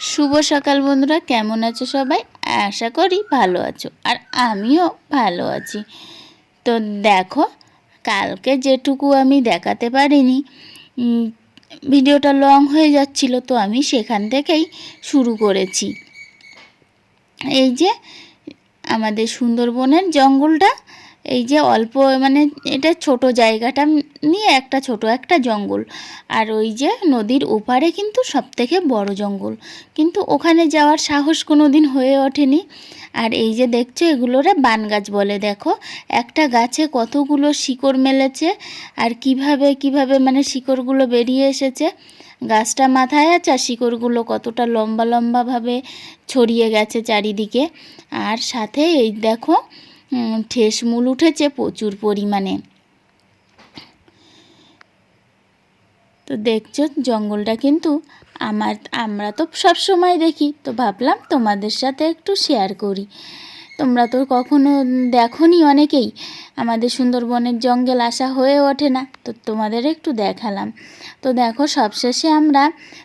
শুভ সকাল বন্ধুরা, কেমন আছো সবাই? আশা করি ভালো আছো, আর আমিও ভালো আছি। তো দেখো, কালকে যেটুকু আমি দেখাতে পারিনি ভিডিওটা লং হয়ে যাচ্ছিল, তো আমি সেখান থেকেই শুরু করেছি। এই যে, আমাদের সুন্দরবনের জঙ্গলটা এই যে অল্প মানে এটা ছোট জায়গাটা নিয়ে একটা ছোট একটা জঙ্গল। আর ওই যে নদীর ওপারে কিন্তু সব থেকে বড় জঙ্গল। কিন্তু ওখানে যাওয়ার সাহস কোনো দিন হয়ে ওঠেনি। আর এই যে দেখছ, এগুলোরে বান গাছ বলে, দেখো। একটা গাছে কতগুলো শিকড় মেলেছে আর কীভাবে কীভাবে মানে শিকড়গুলো বেরিয়ে এসেছে। গাছটা মাথায় আছে আর শিকড়গুলো কতটা লম্বা লম্বাভাবে ছড়িয়ে গেছে চারিদিকে। আর সাথে এই দেখো উম, ঠেস মূল উঠেছে প্রচুর পরিমাণে। তো দেখছ জঙ্গলটা কিন্তু আমার আমরা তো সব সময় দেখি। তো ভাবলাম তোমাদের সাথে একটু শেয়ার করি। তোমরা তো কখনো দেখোনি অনেকেই। আমাদের সুন্দরবনের জঙ্গল আসা হয়ে ওঠে না। তো তোমাদের একটু দেখালাম। তো দেখো সবশেষে আমরা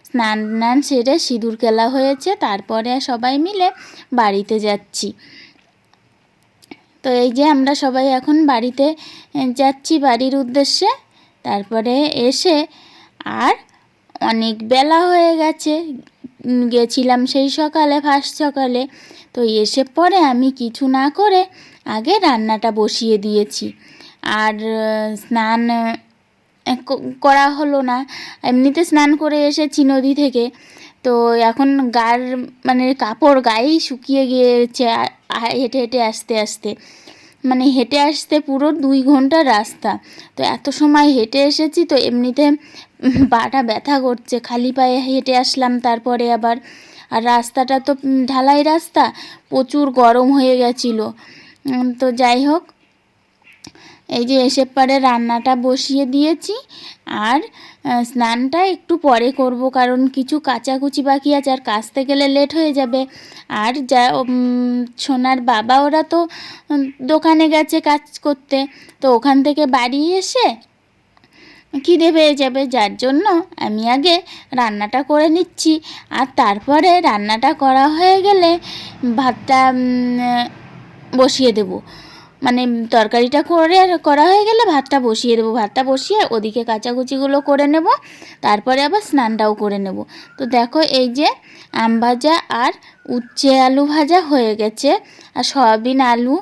স্নান টান সেরে সিঁদুর কেলা হয়েছে। তারপরে সবাই মিলে বাড়িতে যাচ্ছি। তো এই যে আমরা সবাই এখন বাড়িতে যাচ্ছি বাড়ির উদ্দেশ্যে। তারপরে এসে আর অনেক বেলা হয়ে গেছে। গেছিলাম সেই সকালে, ফার্স্ট সকালে। তো এসে পরে আমি কিছু না করে আগে রান্নাটা বসিয়ে দিয়েছি। আর স্নান করা হলো না। এমনিতে স্নান করে এসেছি নদী থেকে। তো এখন গার মানে কাপড় গায়েই শুকিয়ে গিয়েছে হেঁটে হেঁটে আসতে আসতে। মানে হেঁটে আসতে পুরো দুই ঘণ্টা রাস্তা। তো এত সময় হেঁটে এসেছি তো এমনিতে পাটা ব্যথা করছে। খালি পায়ে হেঁটে আসলাম তারপরে আবার। আর রাস্তাটা তো ঢালাই রাস্তা, প্রচুর গরম হয়ে গেছিল। তো যাই হোক এই যে এসে পরে রান্নাটা বসিয়ে দিয়েছি আর স্নানটা একটু পরে করব কারণ কিছু কাচাকুচি বাকি আছে আর কাচতে গেলে লেট হয়ে যাবে। আর যা সোনার বাবা ওরা তো দোকানে গেছে কাজ করতে। তো ওখান থেকে বাড়ি এসে খিদে পেয়ে যাবে, যার জন্য আমি আগে রান্নাটা করে নিচ্ছি। আর তারপরে রান্নাটা করা হয়ে গেলে ভাতটা বসিয়ে দেবো। মানে তরকারিটা করে করা হয়ে গেলে ভাতটা বসিয়ে দেবো। ভাতটা বসিয়ে ওদিকে কাচাকুচিগুলো করে নেব, তারপরে আবার স্নানটাও করে নেব। তো দেখো এই যে আম ভাজা আর উচ্ছে আলু ভাজা হয়ে গেছে। আর সয়াবিন আলু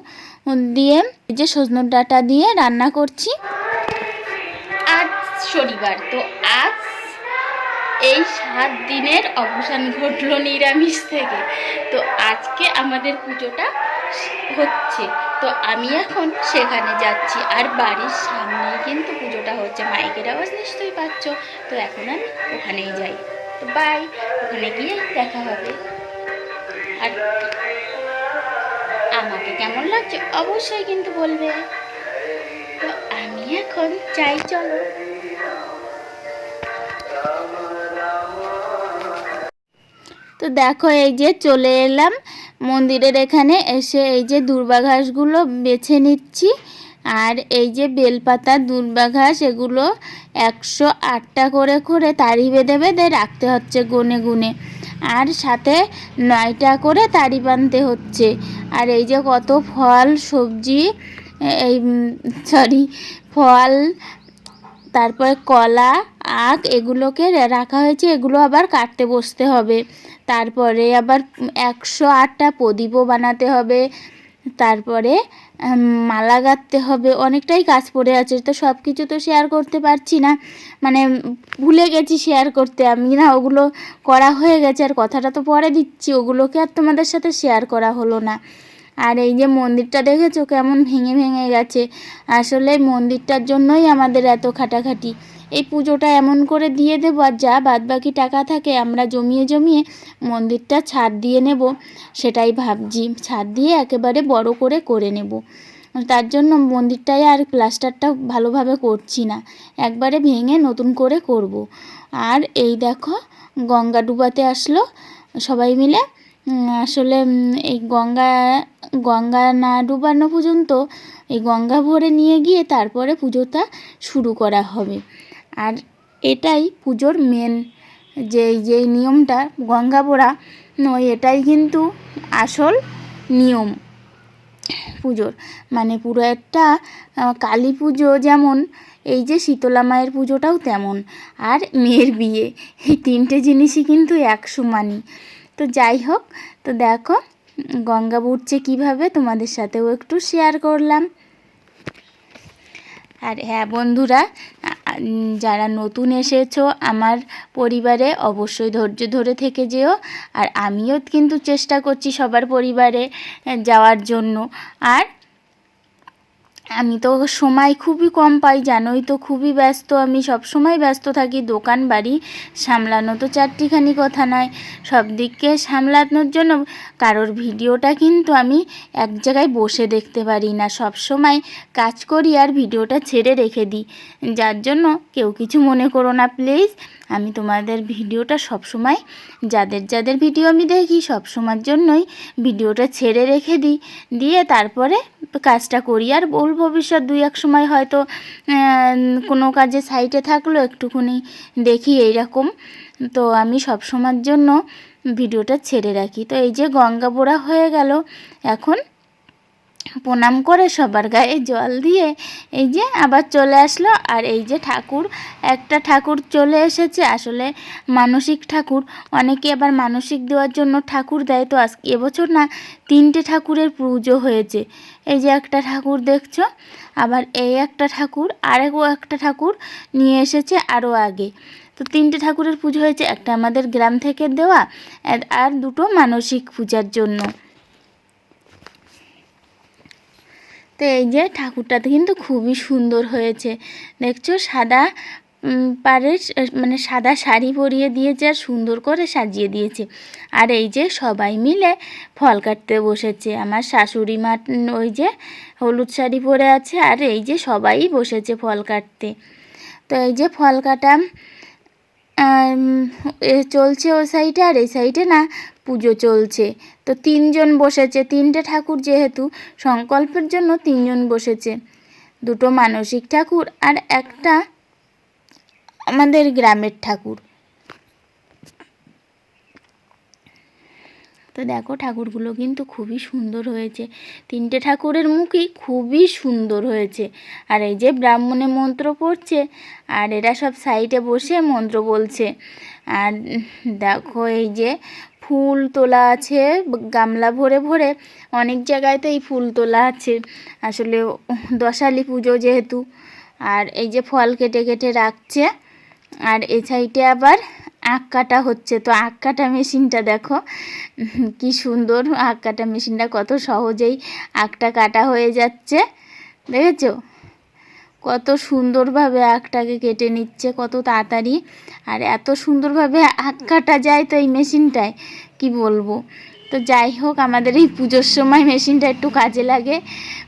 দিয়ে এই যে সজনের ডাঁটা দিয়ে রান্না করছি। আজ শনিবার, তো আজ এই সাত দিনের অবসান ঘটলো নিরামিষ থেকে। তো আজকে আমাদের পুজোটা হচ্ছে। তো আমি এখন সেখানে যাচ্ছি। আর বাড়ির সামনেই কিন্তু পুজোটা হচ্ছে। মাইকের আওয়াজ নিশ্চয়ই পাচ্ছ। তো এখন আমি ওখানেই যাই। তো বাই ওখানে গিয়ে দেখা হবে। আর আমাকে কেমন লাগছে অবশ্যই কিন্তু বলবে। তো আমি এখন যাই, চলো। তো দেখো, এই যে চলে এলাম। মন্দিরের এখানে এসে এই যে দুর্বা ঘাসগুলো বেছে নিচ্ছি। আর এই যে বেলপাতা, দুর্বা ঘাস, এগুলো একশো আটটা করে করে তাড়ি বেঁধে বেঁধে রাখতে হচ্ছে গুনে গুনে। আর সাথে নয়টা করে তাড়ি বানতে হচ্ছে। আর এই যে কত ফল, সবজি, এই সরি ফল, তারপরে কলা, আখ, এগুলোকে রাখা হয়েছে। এগুলো আবার কাটতে বসতে হবে। তারপরে আবার একশো আটটা প্রদীপও বানাতে হবে। তারপরে মালা গাঁথতে হবে। অনেকটাই কাজ পড়ে আছে, তো সব কিছু তো শেয়ার করতে পারছি না। মানে ভুলে গেছি শেয়ার করতে। আমি না, ওগুলো করা হয়ে গেছে। আর কথাটা তো পরে দিচ্ছি। ওগুলোকে আর তোমাদের সাথে শেয়ার করা হলো না। আর এই যে মন্দিরটা দেখেছ কেমন ভেঙে ভেঙে গেছে? আসলে মন্দিরটার জন্যই আমাদের এত খাটাখাটি। এই পুজোটা এমন করে দিয়ে দেবো আর যা বাদ বাকি টাকা থাকে আমরা জমিয়ে জমিয়ে মন্দিরটা ছাদ দিয়ে নেব, সেটাই ভাবছি। ছাদ দিয়ে একেবারে বড় করে করে নেব। তার জন্য মন্দিরটায় আর প্লাস্টারটা ভালোভাবে করছি না। একবারে ভেঙে নতুন করে করব। আর এই দেখো গঙ্গা ডুবাতে আসলো। সবাই মিলে আসলে এই গঙ্গা গঙ্গা না ডুবানো পর্যন্ত এই গঙ্গা ভরে নিয়ে গিয়ে তারপরে পুজোটা শুরু করা হবে। আর এটাই পুজোর মেন যে যে নিয়মটা, গঙ্গা পোড়া নয় এটাই কিন্তু আসল নিয়ম পুজোর। মানে পুরো একটা কালী পুজো যেমন, এই যে শীতলা মায়ের পুজোটাও তেমন। আর মেয়ের বিয়ে, এই তিনটে জিনিসই কিন্তু এক সমানই তো যাই হোক, তো দেখো, গঙ্গা বুড়ছে কীভাবে তোমাদের সাথেও একটু শেয়ার করলাম। আর হ্যাঁ বন্ধুরা যারা নতুন এসেছ, আমার পরিবারে অবশ্যই ধৈর্য ধরে থেকে যেও। আর আমিও কিন্তু চেষ্টা করছি সবার পরিবারে যাওয়ার জন্য। আর আমি তো সময় খুবই কম পাই, জানোই তো খুবই ব্যস্ত। আমি সব সময় ব্যস্ত থাকি দোকান, বাড়ি, সামলানো তো চারটিখানি কথা নয়। সব দিককে সামলানোর জন্য কারোর ভিডিওটা কিন্তু আমি এক জায়গায় বসে দেখতে পারি না। সব সময় কাজ করি আর ভিডিওটা ছেড়ে রেখে দিই। যার জন্য কেউ কিছু মনে করো না, প্লিজ। আমি তোমাদের ভিডিওটা সব সময় যাদের যাদের ভিডিও আমি দেখি সব সময়ের জন্যই ভিডিওটা ছেড়ে রেখে দিই। দিয়ে তারপরে কাজটা করি আর ভুল ভবিষ্যৎ দুই এক সময় হয়তো কোনো কাজে সাইটে থাকল, একটুখানি দেখি এইরকম। তো আমি সব সময়ের জন্য ভিডিওটা ছেড়ে রাখি। তো এই যে গঙ্গা বোড়া হয়ে গেল, এখন প্রণাম করে সবার গায়ে জল দিয়ে এই যে আবার চলে আসলো। আর এই যে ঠাকুর, একটা ঠাকুর চলে এসেছে। আসলে মানসিক ঠাকুর, অনেকে আবার মানসিক দেওয়ার জন্য ঠাকুর দেয়। তো আজ এবছর না তিনটে ঠাকুরের পুজো হয়েছে। এই যে একটা ঠাকুর দেখছ, আবার এই একটা ঠাকুর, আরেকও একটা ঠাকুর নিয়ে এসেছে আরও আগে। তো তিনটে ঠাকুরের পুজো হয়েছে, একটা আমাদের গ্রাম থেকে দেওয়া, আর- দুটো মানসিক পূজার জন্য। তো এই যে ঠাকুরটাতে কিন্তু খুবই সুন্দর হয়েছে। দেখছ? সাদা স- মানে সাদা শাড়ি পরিয়ে দিয়েছে আর সুন্দর করে সাজিয়ে দিয়েছে। আর এই যে সবাই মিলে ফল কাটতে বসেছে। আমার শাশুড়ি মা ওই যে হলুদ শাড়ি পরে আছে আর এই যে সবাই বসেছে ফল কাটতে। তো এই যে ফল কাটা আম, এ চলছে ও সাইডে আর এই সাইডে না পুজো চলছে। তো তিনজন বসেছে। তিনটে ঠাকুর যেহেতু, সংকল্পের জন্য তিনজন বসেছে। দুটো মানসিক ঠাকুর আর একটা আমাদের গ্রামের ঠাকুর। তো দেখো, ঠাকুরগুলো কিন্তু খুবই সুন্দর হয়েছে। তিনটে ঠাকুরের মুখই খুবই সুন্দর হয়েছে। আর এই যে ব্রাহ্মণে মন্ত্র পড়ছে, আর এরা সব সাইডে বসে মন্ত্র বলছে। আর দেখো এই যে ফুল তোলা আছে, গামলা ভরে ভরে, অনেক জায়গায় তো এই ফুল তোলা আছে। আসলে দশালি পুজো যেহেতু, আর এই যে ফল কেটে কেটে রাখছে, আর এই সাইডে আবার আখ কাটা হচ্ছে। তো আখ কাটা মেশিনটা দেখো, কি সুন্দর আখ কাটা মেশিনটা, কত সহজেই আখটা কাটা হয়ে যাচ্ছে। দেখেছ? কত সুন্দরভাবে আখটাকে কেটে নিচ্ছে, কত তাড়াতাড়ি। আর এত সুন্দরভাবে আখ কাটা যায় তো এই মেশিনটায়, কি বলব? তো যাই হোক, আমাদের এই পুজোর সময় মেশিনটা একটু কাজে লাগে।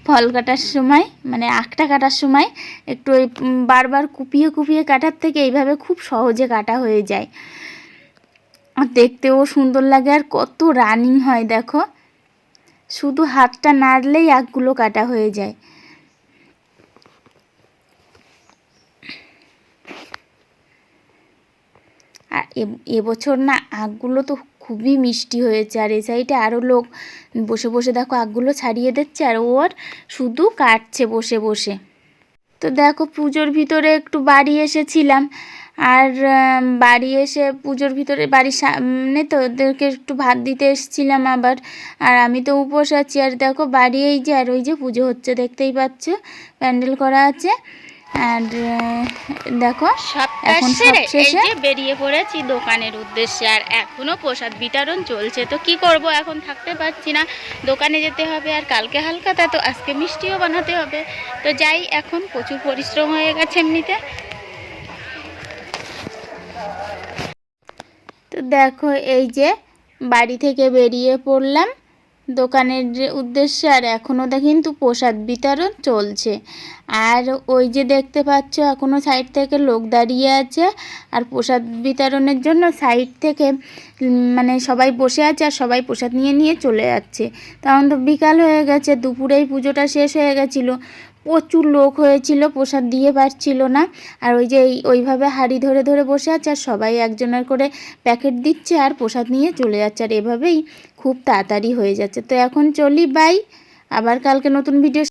ফল কাটার সময় মানে আখটা কাটার সময় একটু ওই বারবার কুপিয়ে কুপিয়ে কাটার থেকে এইভাবে খুব সহজে কাটা হয়ে যায়। দেখতেও সুন্দর লাগে, আর কত রানিং হয়, দেখো। শুধু হাতটা নাড়লেই আখগুলো কাটা হয়ে যায়। আর এবছর না আখগুলো তো খুবই মিষ্টি হয়েছে, আর এই সাইডে আরও লোক বসে বসে দেখো আখগুলো ছাড়িয়ে দিচ্ছে, আর ওর শুধু কাটছে বসে বসে। তো দেখো পুজোর ভিতরে একটু বাড়ি এসেছিলাম, আর বাড়ি এসে পুজোর ভিতরে বাড়ির সামনে তো ওদেরকে একটু ভাত দিতে এসেছিলাম আবার, আর আমি তো উপোস আছি, আর দেখো বাড়ি এই যে, আর ওই যে পুজো হচ্ছে দেখতেই পাচ্ছ, প্যান্ডেল করা আছে। আর আহ, দেখো এখন যে বেরিয়ে পড়েছি দোকানের উদ্দেশ্যে আর এখনও প্রসাদ বিতরণ চলছে। তো কি করব এখন থাকতে পারছি না দোকানে যেতে হবে আর কালকে হালকাতা তো আজকে মিষ্টিও বানাতে হবে। তো যাই এখন প্রচুর পরিশ্রম হয়ে গেছে এমনিতে। তো দেখো এই যে বাড়ি থেকে বেরিয়ে পড়লাম। দোকানের উদ্দেশ্যে, আর এখনও কিন্তু প্রসাদ বিতরণ চলছে। আর ওই যে দেখতে পাচ্ছ এখনও সাইড থেকে লোক দাঁড়িয়ে আছে। আর প্রসাদ বিতরণের জন্য সাইড থেকে মানে সবাই বসে আছে আর সবাই প্রসাদ নিয়ে নিয়ে চলে যাচ্ছে। তখন তো বিকাল হয়ে গেছে, দুপুরেই পুজোটা শেষ হয়ে গেছিল। প্রচুর লোক হয়েছিল, প্রসাদ দিয়ে পারছিল না। আর ওই যে ওইভাবে হাড়ি ধরে ধরে বসে আছে আর সবাই একজনের করে প্যাকেট দিচ্ছে আর প্রসাদ নিয়ে চলে যাচ্ছে আর এভাবেই খুব তাড়াতাড়ি হয়ে যাচ্ছে। তো এখন চলি বাই আবার কালকে নতুন ভিডিও